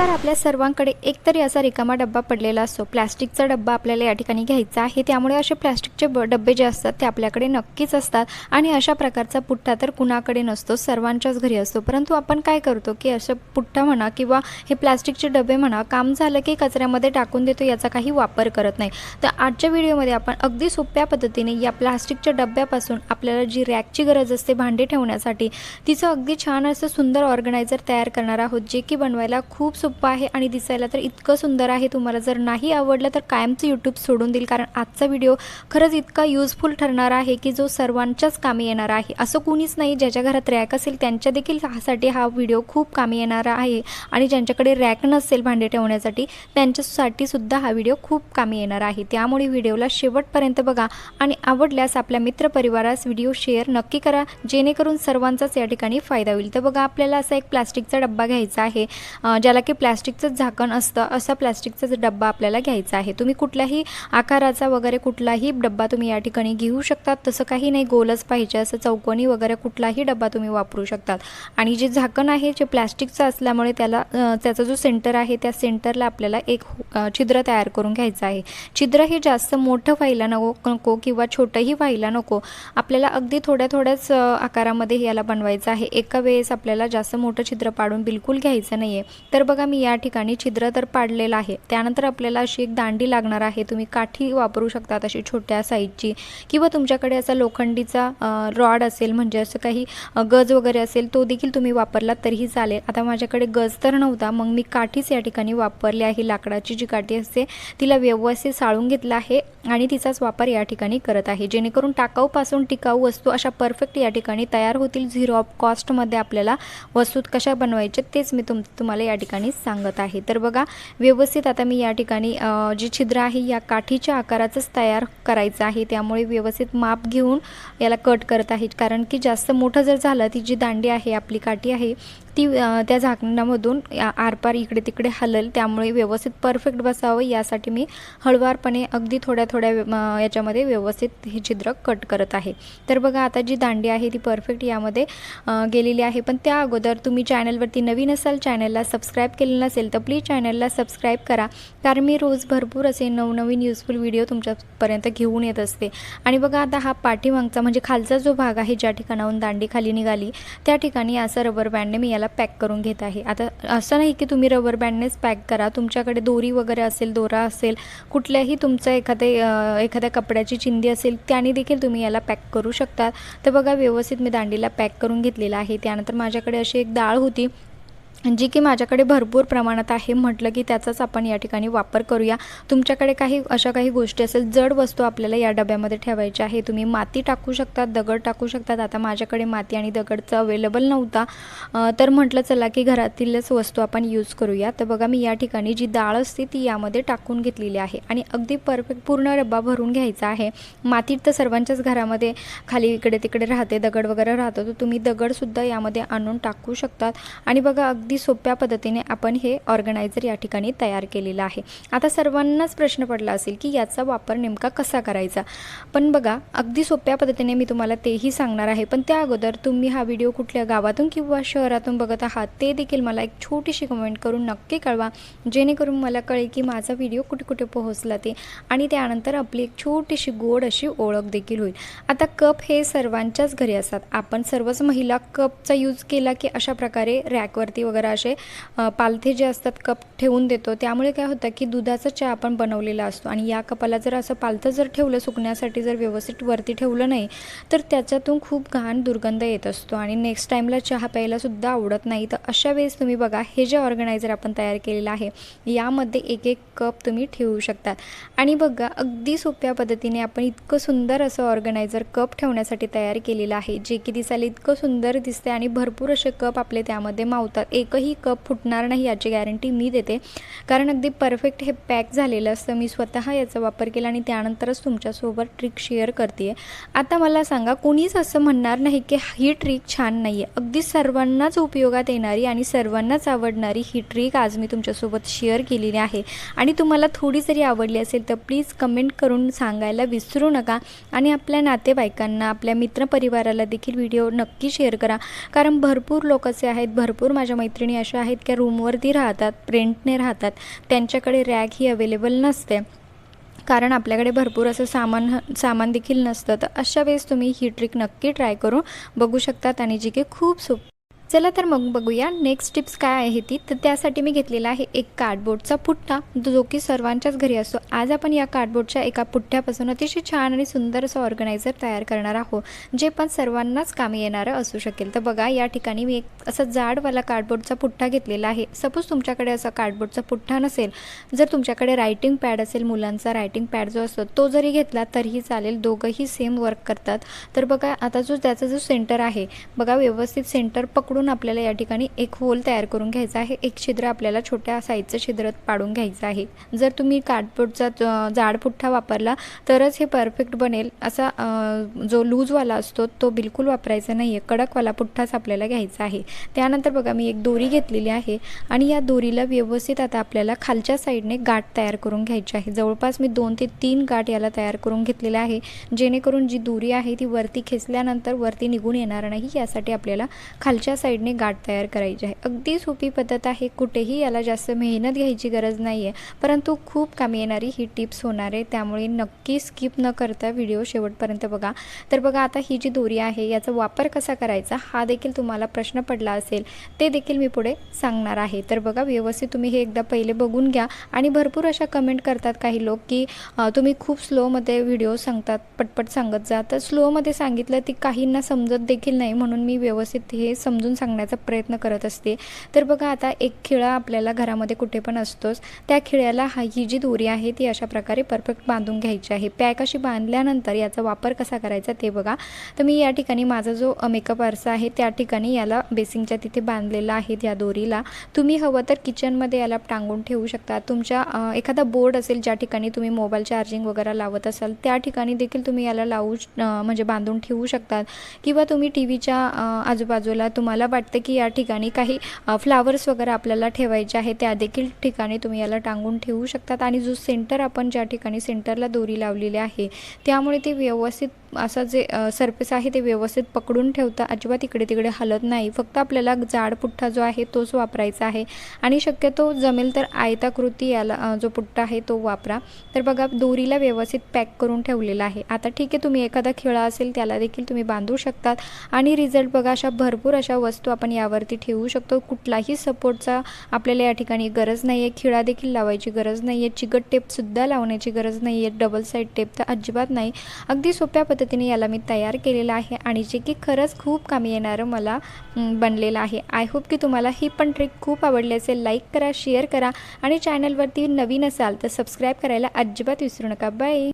नमस्कार आपल्या सर्वांकडे एकतरी असा रिकामा डब्बा पडलेला असतो. प्लॅस्टिकचा डब्बा आपल्याला या ठिकाणी घ्यायचा आहे. त्यामुळे असे प्लॅस्टिकचे ब जे असतात ते आपल्याकडे नक्कीच असतात आणि अशा प्रकारचा पुठ्ठा तर कुणाकडे नसतो सर्वांच्याच घरी असतो. परंतु आपण काय करतो की असं पुठ्ठा म्हणा किंवा हे प्लॅस्टिकचे डबे म्हणा काम झालं की कचऱ्यामध्ये टाकून देतो याचा काही वापर करत नाही. तर आजच्या व्हिडिओमध्ये आपण अगदी सोप्या पद्धतीने या प्लास्टिकच्या डब्यापासून आपल्याला जी रॅकची गरज असते भांडी ठेवण्यासाठी तिचं अगदी छान असं सुंदर ऑर्गनायझर तयार करणार आहोत जे की बनवायला खूप सोपं आहे आणि दिसायला तर इतकं सुंदर आहे. तुम्हाला जर नाही आवडलं तर कायमचं यूट्यूब सोडून देईल. कारण आजचा व्हिडिओ खरंच इतका यूजफुल ठरणार आहे की जो सर्वांच्याच कामी येणार आहे. असं कुणीच नाही ज्याच्या घरात रॅक असेल त्यांच्या देखील साठी हा व्हिडिओ खूप कामी येणार आहे. आणि ज्यांच्याकडे रॅक नसेल भांडे ठेवण्यासाठी त्यांच्यासाठी सुद्धा हा व्हिडिओ खूप कामी येणार आहे. त्यामुळे व्हिडिओला शेवटपर्यंत बघा आणि आवडल्यास आपल्या मित्रपरिवारास व्हिडिओ शेअर नक्की करा. जेणेकरून सर्वांचाच या ठिकाणी फायदा होईल. तर बघा आपल्याला असा एक प्लास्टिकचा डब्बा घ्यायचा आहे ज्याला की प्लॅस्टिकचंच झाकण असतं असा प्लॅस्टिकचाच डब्बा आपल्याला घ्यायचा आहे. तुम्ही कुठल्याही आकाराचा वगैरे कुठलाही डब्बा तुम्ही या ठिकाणी घेऊ शकतात. तसं काही नाही गोलच पाहिजे असं चौकोनी वगैरे कुठलाही डब्बा तुम्ही वापरू शकतात. आणि जे झाकण आहे जे प्लॅस्टिकचं असल्यामुळे त्याला त्याचा जो सेंटर आहे त्या सेंटरला आपल्याला एक छिद्र तयार करून घ्यायचं आहे. छिद्र हे जास्त मोठं व्हायला नको नको किंवा छोटंही व्हायला नको. आपल्याला अगदी थोड्या थोड्याच आकारामध्ये याला बनवायचं आहे. एका वेळेस आपल्याला जास्त मोठं छिद्र पाडून बिलकुल घ्यायचं नाही आहे तर बघा मी या ठिकाणी छिद्र तर पाडलेलं आहे. त्यानंतर आपल्याला अशी एक दांडी लागणार आहे. तुम्ही काठी वापरू शकतात अशी छोट्या साईजची. किंवा तुमच्याकडे असा लोखंडीचा रॉड असेल म्हणजे असं काही गज वगैरे असेल तो देखील तुम्ही वापरलात तरीही चालेल. आता माझ्याकडे गज तर नव्हता मग मी काठीच या ठिकाणी वापरली आहे. लाकडाची जी काठी असते तिला व्यवस्थित साळून घेतलं आहे. आणि तिचाच वापर या ठिकाणी करत आहे. जेणेकरून टाकाऊपासून टिकाऊ वस्तू अशा परफेक्ट या ठिकाणी तयार होतील. झिरो ऑफ कॉस्टमध्ये आपल्याला वस्तू कशा बनवायच्या तेच मी तुम तुम्हाला या ठिकाणी सांगत आहे. तर बघा व्यवस्थित आता मी या ठिकाणी जी छिद्र आहे या काठीच्या आकाराचंच तयार करायचं आहे. त्यामुळे व्यवस्थित माप घेऊन याला कट करत आहे कारण की जास्त मोठं जर झालं ती जी दांडी आहे आपली काठी आहे ती त्या झाकणामधून आरपार इकडे तिकडे हलल त्यामुळे व्यवस्थित परफेक्ट बसावं यासाठी मी हळुवारपणे अगदी थोड्या थोड्या याच्यामध्ये व्यवस्थित हे छिद्र कट करत आहे. तर बघा आता जी दांडी आहे ती परफेक्ट यामध्ये गेलेली आहे. पण त्या अगोदर तुम्ही चॅनलवरती नवीन असाल चॅनलला सबस्क्राईब केलं नसेल तर प्लीज चॅनलला सबस्क्राईब करा. कारण मी रोज भरपूर असे नवनवीन युजफुल व्हिडिओ तुमच्यापर्यंत घेऊन येत असते. आणि बघा आता हा पाठीमागचा म्हणजे खालचा जो भाग आहे ज्या ठिकाणाहून दांडी खाली निघाली त्या ठिकाणी असं रबर बँडने मी याला पॅक करून घेत आहे. आता असं नाही की तुम्ही रबर बँडनेच पॅक करा. तुमच्याकडे दोरी वगैरे असेल दोरा असेल कुठल्याही तुमचं एखादे एखाद्या कपड्याची चिंदी असेल त्याने देखील तुम्ही याला पॅक करू शकता. तर बघा व्यवस्थित मी दांडीला पॅक करून घेतलेला आहे. त्यानंतर माझ्याकडे अशी एक डाळ होती. जी की माझ्याकडे भरपूर प्रमाणात आहे म्हटलं की त्याचाच आपण या ठिकाणी वापर करूया. तुमच्याकडे काही अशा काही गोष्टी असेल जड वस्तू आपल्याला या डब्यामध्ये ठेवायच्या आहे तुम्ही माती टाकू शकतात दगड टाकू शकतात आता माझ्याकडे माती आणि दगडचं अवेलेबल नव्हता. तर म्हटलं चला की घरातीलच वस्तू आपण यूज करूया. तर बघा मी या ठिकाणी जी डाळ असते ती यामध्ये टाकून घेतलेली आहे. आणि अगदी परफेक्ट पूर्ण डब्बा भरून घ्यायचा आहे. माती तर सर्वांच्याच घरामध्ये खाली इकडे तिकडे राहते दगड वगैरे राहतो. तर तुम्ही दगडसुद्धा यामध्ये आणून टाकू शकतात. आणि बघा अगदी अगदी सोप्या पद्धतीने आपण हे ऑर्गनायझर या ठिकाणी तयार केलेलं आहे. आता सर्वांनाच प्रश्न पडला असेल की याचा वापर नेमका कसा करायचा? पण बघा अगदी सोप्या पद्धतीने मी तुम्हाला तेही सांगणार आहे. पण त्या अगोदर तुम्ही हा व्हिडिओ कुठल्या गावातून किंवा शहरातून बघत आहात ते देखील मला एक छोटीशी कमेंट करून नक्की कळवा. जेणेकरून मला कळेल की माझा व्हिडिओ कुठे कुठे पोहोचला ते. आणि त्यानंतर आपली एक छोटीशी गोड अशी ओळख देखील होईल. आता कप हे सर्वांच्याच घरी असतात. आपण सर्वच महिला कपचा यूज केला की अशा प्रकारे रॅकवरती वगैरे असे पालथे जे असतात कप ठेवून देतो. त्यामुळे काय होतं की दुधाचा चहा आपण बनवलेला असतो. आणि या कपाला जर असं पालथं जर ठेवलं सुकण्यासाठी जर व्यवस्थित वरती ठेवलं नाही तर त्याच्यातून खूप घाण दुर्गंध येत असतो. आणि नेक्स्ट टाईमला चहा प्यायला सुद्धा आवडत नाही. तर अशा वेळेस तुम्ही बघा हे जे ऑर्गनायझर आपण तयार केलेलं आहे यामध्ये एक एक कप तुम्ही ठेवू शकतात आणि बघा अगदी सोप्या पद्धतीने आपण इतकं सुंदर असं ऑर्गनायझर कप ठेवण्यासाठी तयार केलेलं आहे. जे की दिसायला इतकं सुंदर दिसते आणि भरपूर असे कप आपले त्यामध्ये मावतात. एक एकही कप फुटणार नाही याची गॅरंटी मी देते. कारण अगदी परफेक्ट हे पॅक झालेलं असतं. मी स्वतः याचा वापर केला आणि त्यानंतरच तुमच्यासोबत ट्रिक शेअर करते आता मला सांगा कोणीच असं म्हणणार नाही की ही ट्रिक छान नाही आहे अगदी सर्वांनाच उपयोगात येणारी आणि सर्वांनाच आवडणारी ही ट्रिक आज मी तुमच्यासोबत शेअर केलेली आहे. आणि तुम्हाला थोडी जरी आवडली असेल तर प्लीज कमेंट करून सांगायला विसरू नका. आणि आपल्या नातेवाईकांना आपल्या मित्रपरिवाराला देखील व्हिडिओ नक्की शेअर करा. कारण भरपूर लोक असे आहेत भरपूर माझ्या मैत्रिणी मैत्रिणी अशा आहेत की रूमवरती राहतात रेंटने राहतात. त्यांच्याकडे रॅक ही अवेलेबल नसते. कारण आपल्याकडे भरपूर असं सामान सामान देखील नसतं. तर अशा वेळेस तुम्ही ही ट्रिक नक्की ट्राय करून बघू शकतात आणि जी की खूप सोप चला तर मग बघूया नेक्स्ट टिप्स काय आहे ती. तर त्यासाठी मी घेतलेला आहे एक कार्डबोर्डचा पुठ्ठा जो की सर्वांच्याच घरी असतो. आज आपण या कार्डबोर्डच्या एका पुठ्ठ्यापासून अतिशय छान आणि सुंदर असं ऑर्गनायझर तयार करणार आहोत जे पण सर्वांनाच कामी येणारं असू शकेल. तर बघा या ठिकाणी मी एक असा जाडवाला कार्डबोर्डचा पुठ्ठा घेतलेला आहे. सपोज तुमच्याकडे असा कार्डबोर्डचा पुठ्ठा नसेल जर तुमच्याकडे रायटिंग पॅड असेल मुलांचा रायटिंग पॅड जो असतो तो जरी घेतला तरीही चालेल दोघंही सेम वर्क करतात. तर बघा आता जो त्याचा जो सेंटर आहे बघा व्यवस्थित सेंटर पकडून आपल्याला या ठिकाणी एक होल तयार करून घ्यायचा आहे. एक छिद्र आपल्याला छोट्या साईजचं छिद्र पाडून घ्यायचं आहे. जर तुम्ही कार्डबोर्डचा जाड पुठ्ठा वापरला तरच हे परफेक्ट बनेल. असा जो लूजवाला असतो तो बिलकुल वापरायचा नाही आहे कडकवाला पुठ्ठाच आपल्याला घ्यायचा आहे. त्यानंतर बघा मी एक दोरी घेतलेली आहे आणि या दोरीला व्यवस्थित आता आपल्याला खालच्या साईडने गाठ तयार करून घ्यायची आहे. जवळपास मी दोन ते तीन गाठ याला तयार करून घेतलेला आहे. जेणेकरून जी दोरी आहे ती वरती खेचल्यानंतर वरती निघून येणार नाही यासाठी आपल्याला खालच्या साईड साईडने गाठ तयार करायची आहे. अगदी सोपी पद्धत आहे. कुठेही याला जास्त मेहनत घ्यायची गरज नाही आहे परंतु खूप कामी येणारी ही टिप्स होणार आहे. त्यामुळे नक्की स्किप न करता व्हिडिओ शेवटपर्यंत बघा. तर बघा आता ही जी दोरी आहे याचा वापर कसा करायचा हा देखील तुम्हाला प्रश्न पडला असेल. ते देखील मी पुढे सांगणार आहे. तर बघा व्यवस्थित तुम्ही हे एकदा पहिले बघून घ्या. आणि भरपूर अशा कमेंट करतात काही लोक की तुम्ही खूप स्लोमध्ये व्हिडिओ सांगतात पटपट सांगत जा. तर स्लोमध्ये सांगितलं ती काहींना समजत देखील नाही. म्हणून मी व्यवस्थित हे समजून सांगण्याचा प्रयत्न करत असते. तर बघा आता एक खिळा आपल्याला घरामध्ये कुठे पण असतोच त्या खिळ्याला हा ही जी दोरी आहे ती अशा प्रकारे परफेक्ट बांधून घ्यायची आहे. पॅक अशी बांधल्यानंतर याचा वापर कसा करायचा ते बघा. तर मी या ठिकाणी माझा जो मेकअप आरसा आहे त्या ठिकाणी याला बेसिंगच्या तिथे बांधलेला आहे या दोरीला. तुम्ही हवं तर किचनमध्ये याला टांगून ठेवू शकता. तुमच्या एखादा बोर्ड असेल ज्या ठिकाणी तुम्ही मोबाईल चार्जिंग वगैरे लावत असाल त्या ठिकाणी देखील तुम्ही याला लावू श- म्हणजे बांधून ठेवू शकतात किंवा तुम्ही टी व्हीच्या आजूबाजूला तुम्हाला वाटतं की या ठिकाणी काही फ्लावर्स वगैरे आपल्याला ठेवायचे आहे त्या देखील ठिकाणी तुम्ही याला टांगून ठेवू शकतात. आणि जो सेंटर आपण ज्या ठिकाणी सेंटरला दोरी लावलेली आहे त्यामुळे ते व्यवस्थित असं जे सरफेस आहे ते व्यवस्थित पकडून ठेवता अजिबात इकडे तिकडे हलत नाही. फक्त आपल्याला जाड पुठ्ठा जो आहे तोच वापरायचा आहे. आणि शक्यतो जमेल तर आयताकृती याला जो पुठ्ठा आहे तो वापरा. तर बघा दोरीला व्यवस्थित पॅक करून ठेवलेला आहे. आता ठीक आहे तुम्ही एखादा खिळा असेल त्याला देखील तुम्ही बांधू शकतात. आणि रिझल्ट बघा अशा भरपूर अशा वस्तू आपण यावरती ठेवू शकतो. कुठलाही सपोर्टचा आपल्याला या ठिकाणी गरज नाही आहे खिळा देखील लावायची गरज नाही आहे चिकट टेपसुद्धा लावण्याची गरज नाही आहे डबल साईड टेप तर अजिबात नाही. अगदी सोप्या पद्धतीने याला मी तयार केलेलं आहे आणि जे की खरंच खूप कामी येणारं मला बनलेलं आहे. आय होप की तुम्हाला ही पण ट्रिक खूप आवडली असेल लाईक करा शेअर करा आणि चॅनलवरती नवीन असाल तर सबस्क्राईब करायला अजिबात विसरू नका. बाय